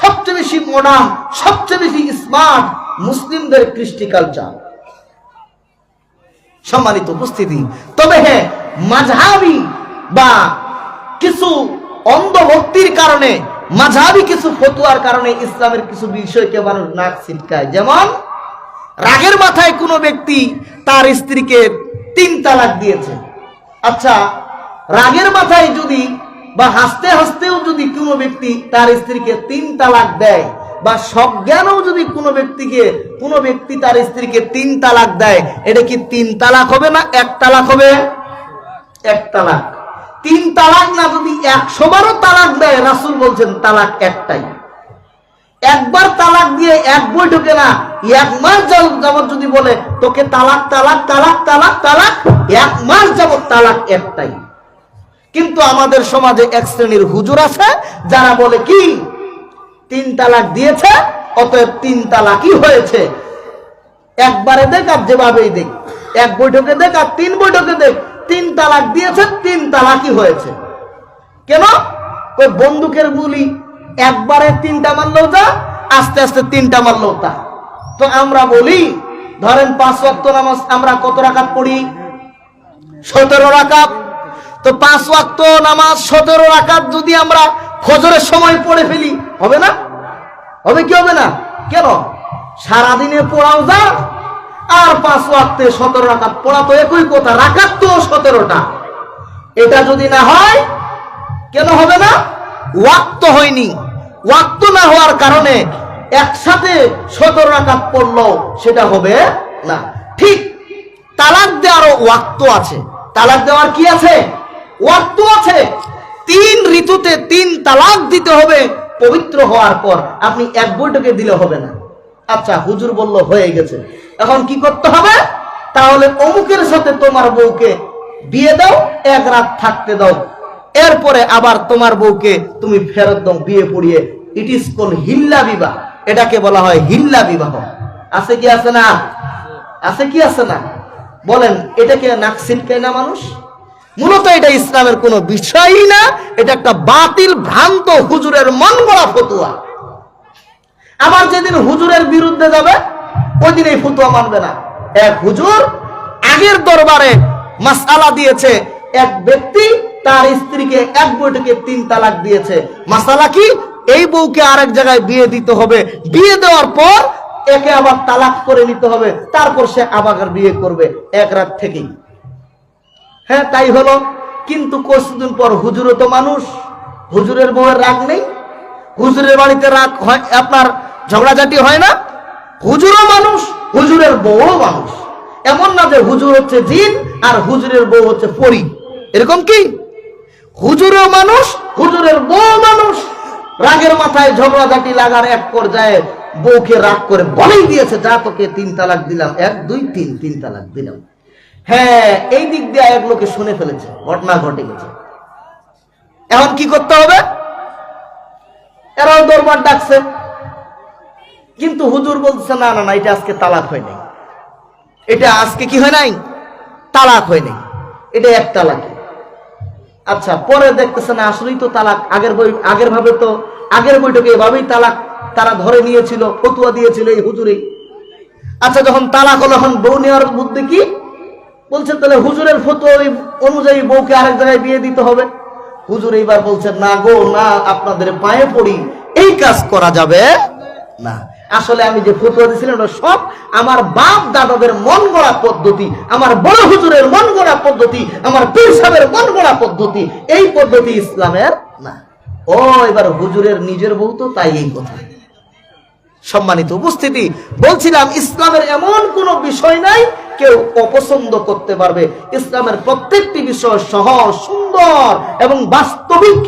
সবচেয়ে বেশি মডার্ন সবচেয়ে বেশি স্মার্ট মুসলিমদের কৃষ্টি কালচার সম্মানিত উপস্থিতি, তবে হ্যাঁ মাঝহাবি বা কিছু অন্ধভক্তির কারণে, মাঝহাবি কিছু ফতুয়ার কারণে ইসলামের কিছু বিষয়কে মানুষ নাক ছিটকায়। যেমন, রাগের মাথায় কোনো ব্যক্তি তার স্ত্রীকে তিন তালাক দিয়েছে। আচ্ছা রাগের মাথায় যদি বা হাসতে হাসতেও যদি কোনো ব্যক্তি তার স্ত্রীকে তিন তালাক দেয়, বা সজ্ঞানেও যদি কোনো ব্যক্তিকে, কোনো ব্যক্তি তার স্ত্রীকে তিন তালাক দেয়, এটা কি তিন তালাক হবে না এক তালাক হবে? এক তালাক। তিন তালাক না যদি একশো বারো তালাক দেয়, রাসুল বলছেন তালাক একটাই। একবার তালাক দিয়ে এক বৈঠকে না, এক মাস যাবত যদি বলে, তোকে তালাক তালাক তালাক তালাক তালাক, এক মাস যাবত তালাক একটাই। কিন্তু আমাদের সমাজে এক শ্রেণির হুজুর আছে, যারা বলে কি? তিন তালাক দিয়েছে, অতএব তিন তালাকই হয়েছে। একবারে দেখ আর যেভাবেই দেখ। এক বৈঠকে দেখ আর তিন বৈঠকে দেখ। তিন তালাক দিয়েছে, তিন তালাকই হয়েছে। কেন? ওই বন্দুকের গুলি একবারে তিনটা মারলেও যা, আস্তে আস্তে তিনটা মারলেও তা। তো আমরা বলি, ধরেন পাঁচ ওয়াক্ত নামাজ আমরা কত রাকাত পড়ি? সতেরো রাকাত। তো পাঁচ ওয়াক্ত নামাজ সতেরো রাকাত যদি আমরা ফজরের সময় পড়ে ফেলি, হবে না? হবে কি হবে না? কেন? সারাদিনে পড়াও যা, আর পাঁচ ওয়াক্তে সতেরো রাকাত পড়া তো একই কথা, রাকাত তো সতেরোটা। এটা যদি না হয়, কেন হবে না? ওয়াক্ত হয়নি। ওয়াক্ত না হওয়ার কারণে একসাথে সতেরো রাকাত পড়ল সেটা হবে না। ঠিক, তালাক দেওয়ারও ওয়াক্ত আছে। তালাক দেওয়ার কি আছে? ওয়াক্ত আছে। তিন ঋতুতে তিন তালাক দিতে হবে, পবিত্র হওয়ার পর আপনি এক বৈঠকে দিলে হবে না। আচ্ছা হুজুর বলল, হয়ে গেছে। এখন কি করতে হবে? তাহলে অমুকের সাথে তোমার বউকে বিয়ে দাও, এক রাত থাকতে দাও। এরপরে আবার তোমার বউকে তুমি ফেরত দাও, বিয়ে পড়িয়ে। ইট ইজ কল হিল্লা বিবাহ। এটাকে বলা হয় হিল্লা বিবাহ। আছে কি, আছে না? আছে কি, আছে না? বলেন এটাকে নাক ছিটকায় না মানুষ? মূলত এটা ইসলামের কোনো বিষয়ই না, এটা একটা বাতিল ভ্রান্ত হুজুরের মন গড়া ফতুয়া। আবার যেদিন হুজুরের বিরুদ্ধে যাবে ওই দিন এই ফতুয়া মানবে না। এক হুজুর আগের দরবারে মাসালা দিয়েছে, এক ব্যক্তি তার স্ত্রীকে এক বৈঠকে তিন তালাক দিয়েছে। মাসালা কি? এই বউকে আরেক জায়গায় বিয়ে দিতে হবে। বিয়ে দেওয়ার পর একে আবার তালাক করে নিতে হবে, তারপর সে আবার বিয়ে করবে এক রাত থেকেই। হ্যাঁ তাই হলো। কিন্তু কিছুদিন পর হুজুরও তো মানুষ, হুজুরের বউয়ের রাগ নেই। হুজুরের বাড়িতে রাগ হয়, আপনার ঝগড়াঝাটি হয় না? হুজুরও মানুষ, হুজুরের বউও মানুষ। এমন না যে হুজুর হচ্ছে জিন আর হুজুরের বউ হচ্ছে পরি। এরকম কি? হুজুরও মানুষ, হুজুরের বউ মানুষ। রাগের মাথায় ঝগড়াঝাটি লাগার এক পর্যায়ে বউকে রাগ করে বলেই দিয়েছে, যা তোকে তিন তালাক দিলাম। এক, দুই, তিন তিন তালাক দিলাম। হ্যাঁ এই দিক দিয়ে এক লোকে শুনে ফেলেছে, ঘটনা ঘটে গেছে। এখন কি করতে হবে? এরাও দরবার ডাকছে। কিন্তু হুজুর বলছে, না না না, এটা আজকে তালাক হয় নাই। এটা আজকে কি হয় নাই? তালাক হয় নাই। এটা এক তালাক। আচ্ছা পরে দেখতেছে, না, আসলেই তো তালাক। আগের বই, আগের ভাবে তো, আগের বইটাকে এভাবেই তালাক তারা ধরে নিয়েছিল, ফতুয়া দিয়েছিল এই হুজুরে। আচ্ছা যখন তালাক হলো, এখন বউ নেওয়ার বুদ্ধি কি? বলছেন, তাহলে হুজুরের ফতুয়া অনুযায়ী বউকে আরেক জায়গায় বিয়ে দিতে হবে। হুজুর এইবার বলছেন, না গো, না, আপনাদের পায়ে পড়ি। এই কাজ করা যাবে না। আসলে আমি যে ফতুয়া দিয়েছিলাম, ওটা সব আমার বাপ দাদাদের মন গড়া পদ্ধতি, আমার বড় হুজুরের মন গড়া পদ্ধতি, আমার পীর সাহেবের মন গড়া পদ্ধতি, এই পদ্ধতি ইসলামের না। ও, এবার হুজুরের নিজের বউ তো তাই এই কথা। সম্মানিত উপস্থিতি, বলছিলাম, ইসলামের এমন কোনো বিষয় নাই, কেউ অপছন্দ করতে পারবে। ইসলামের প্রত্যেকটি বিষয় সহজ, সুন্দর এবং বাস্তবিক।